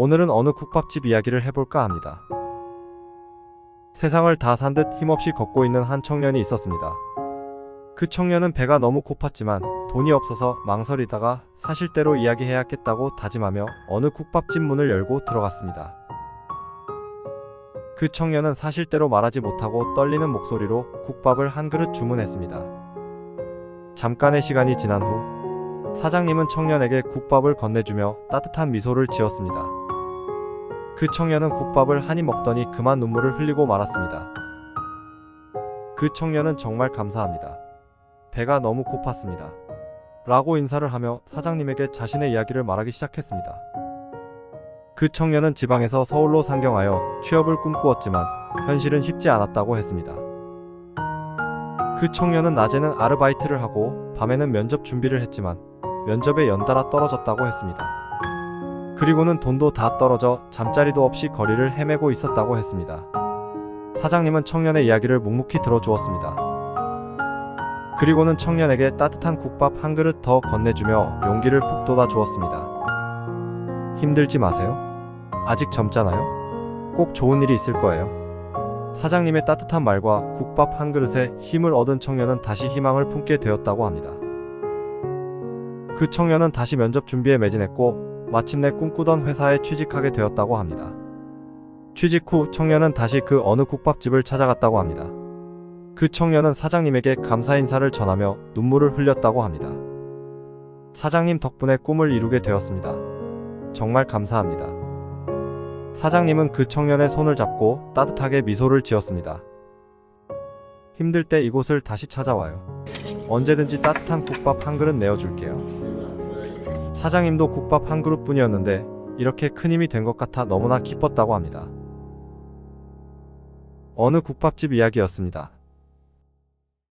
오늘은 어느 국밥집 이야기를 해볼까 합니다. 세상을 다 산 듯 힘없이 걷고 있는 한 청년이 있었습니다. 그 청년은 배가 너무 고팠지만 돈이 없어서 망설이다가 사실대로 이야기해야겠다고 다짐하며 어느 국밥집 문을 열고 들어갔습니다. 그 청년은 사실대로 말하지 못하고 떨리는 목소리로 국밥을 한 그릇 주문했습니다. 잠깐의 시간이 지난 후 사장님은 청년에게 국밥을 건네주며 따뜻한 미소를 지었습니다. 그 청년은 국밥을 한입 먹더니 그만 눈물을 흘리고 말았습니다. 그 청년은 정말 감사합니다. 배가 너무 고팠습니다. 라고 인사를 하며 사장님에게 자신의 이야기를 말하기 시작했습니다. 그 청년은 지방에서 서울로 상경하여 취업을 꿈꾸었지만 현실은 쉽지 않았다고 했습니다. 그 청년은 낮에는 아르바이트를 하고 밤에는 면접 준비를 했지만 면접에 연달아 떨어졌다고 했습니다. 그리고는 돈도 다 떨어져 잠자리도 없이 거리를 헤매고 있었다고 했습니다. 사장님은 청년의 이야기를 묵묵히 들어주었습니다. 그리고는 청년에게 따뜻한 국밥 한 그릇 더 건네주며 용기를 푹 돋아 주었습니다. 힘들지 마세요. 아직 젊잖아요. 꼭 좋은 일이 있을 거예요. 사장님의 따뜻한 말과 국밥 한 그릇에 힘을 얻은 청년은 다시 희망을 품게 되었다고 합니다. 그 청년은 다시 면접 준비에 매진했고 마침내 꿈꾸던 회사에 취직하게 되었다고 합니다. 취직 후 청년은 다시 그 어느 국밥집을 찾아갔다고 합니다. 그 청년은 사장님에게 감사 인사를 전하며 눈물을 흘렸다고 합니다. 사장님 덕분에 꿈을 이루게 되었습니다. 정말 감사합니다. 사장님은 그 청년의 손을 잡고 따뜻하게 미소를 지었습니다. 힘들 때 이곳을 다시 찾아와요. 언제든지 따뜻한 국밥 한 그릇 내어줄게요. 사장님도 국밥 한 그릇뿐이었는데 이렇게 큰 힘이 된 것 같아 너무나 기뻤다고 합니다. 어느 국밥집 이야기였습니다.